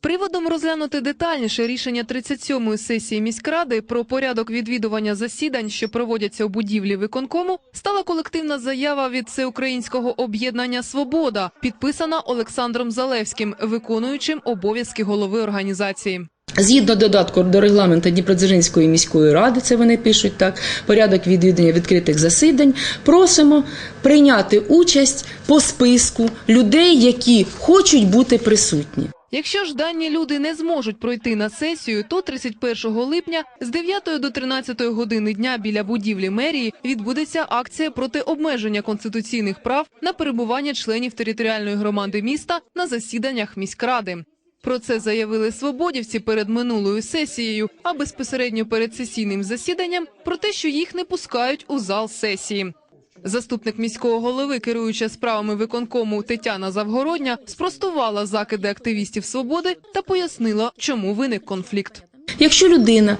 Приводом розглянути детальніше рішення 37-ї сесії міськради про порядок відвідування засідань, що проводяться у будівлі виконкому, стала колективна заява від Всеукраїнського об'єднання Свобода, підписана Олександром Залевським, виконуючим обов'язки голови організації. Згідно додатку до регламенту Дніпродзержинської міської ради, це вони пишуть так, порядок відвідання відкритих засідань, просимо прийняти участь по списку людей, які хочуть бути присутні. Якщо ж дані люди не зможуть пройти на сесію, то 31 липня з 9 до 13 години дня біля будівлі мерії відбудеться акція проти обмеження конституційних прав на перебування членів територіальної громади міста на засіданнях міськради. Про це заявили свободівці перед минулою сесією, а безпосередньо перед сесійним засіданням про те, що їх не пускають у зал сесії. Заступник міського голови, керуюча справами виконкому Тетяна Завгородня, спростувала закиди активістів свободи та пояснила, чому виник конфлікт. Якщо людина,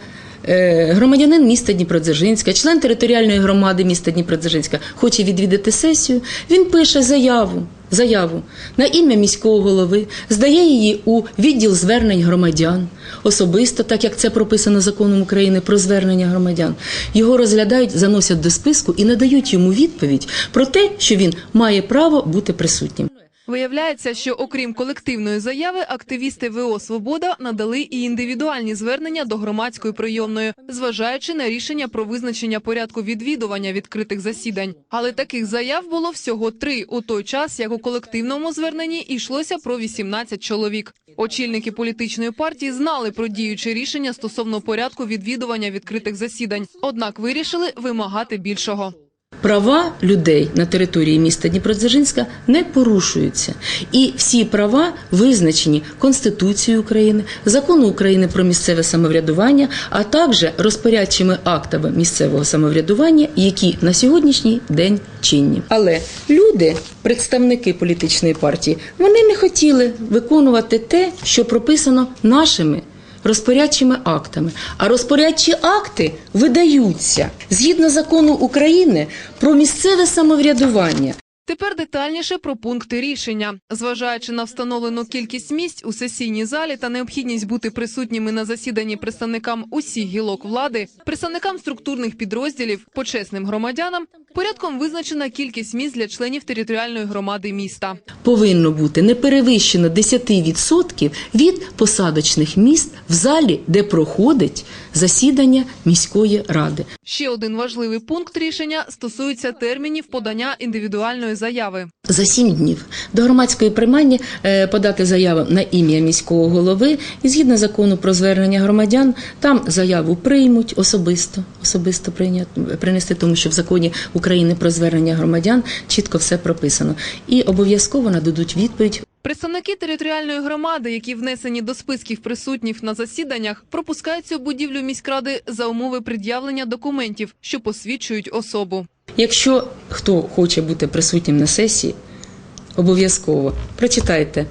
громадянин міста Дніпродзержинська, член територіальної громади міста Дніпродзержинська, хоче відвідати сесію, він пише заяву. Заяву на ім'я міського голови здає її у відділ звернень громадян особисто, так як це прописано законом України про звернення громадян. Його розглядають, заносять до списку і надають йому відповідь про те, що він має право бути присутнім. Виявляється, що окрім колективної заяви, активісти ВО Свобода надали і індивідуальні звернення до громадської прийомної, зважаючи на рішення про визначення порядку відвідування відкритих засідань. Але таких заяв було всього три у той час, як у колективному зверненні йшлося про 18 чоловік. Очільники політичної партії знали про діюче рішення стосовно порядку відвідування відкритих засідань, однак вирішили вимагати більшого. Права людей на території міста Дніпродзержинська не порушуються, і всі права визначені Конституцією України, закону України про місцеве самоврядування, а також розпорядчими актами місцевого самоврядування, які на сьогоднішній день чинні. Але люди, представники політичної партії, вони не хотіли виконувати те, що прописано нашими розпорядчими актами. А розпорядчі акти видаються згідно закону України про місцеве самоврядування. Тепер детальніше про пункти рішення. Зважаючи на встановлену кількість місць у сесійній залі та необхідність бути присутніми на засіданні представникам усіх гілок влади, представникам структурних підрозділів, почесним громадянам, порядком визначена кількість місць для членів територіальної громади міста. Повинно бути не перевищено 10% від посадочних міст в залі, де проходить засідання міської ради. Ще один важливий пункт рішення стосується термінів подання індивідуальної заяви. За сім днів до громадської приймання е, подати заяву на ім'я міського голови і згідно закону про звернення громадян, там заяву приймуть особисто, особисто прийняти, принести, тому що в законі України про звернення громадян чітко все прописано. І обов'язково нададуть відповідь Представники територіальної громади, які внесені до списків присутніх на засіданнях, пропускаються у будівлю міськради за умови пред'явлення документів, що посвідчують особу. Якщо хто хоче бути присутнім на сесії, обов'язково прочитайте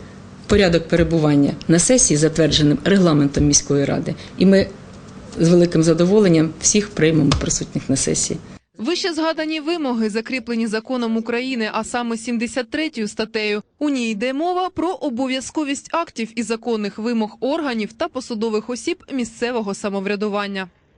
порядок перебування на сесії, затвердженим регламентом міської ради, і ми з великим задоволенням всіх приймемо присутніх на сесії. Вище згадані вимоги закріплені законом України, а саме 73 статтею. У ній йде мова про обов'язковість актів і законних вимог органів та посадових осіб місцевого самоврядування.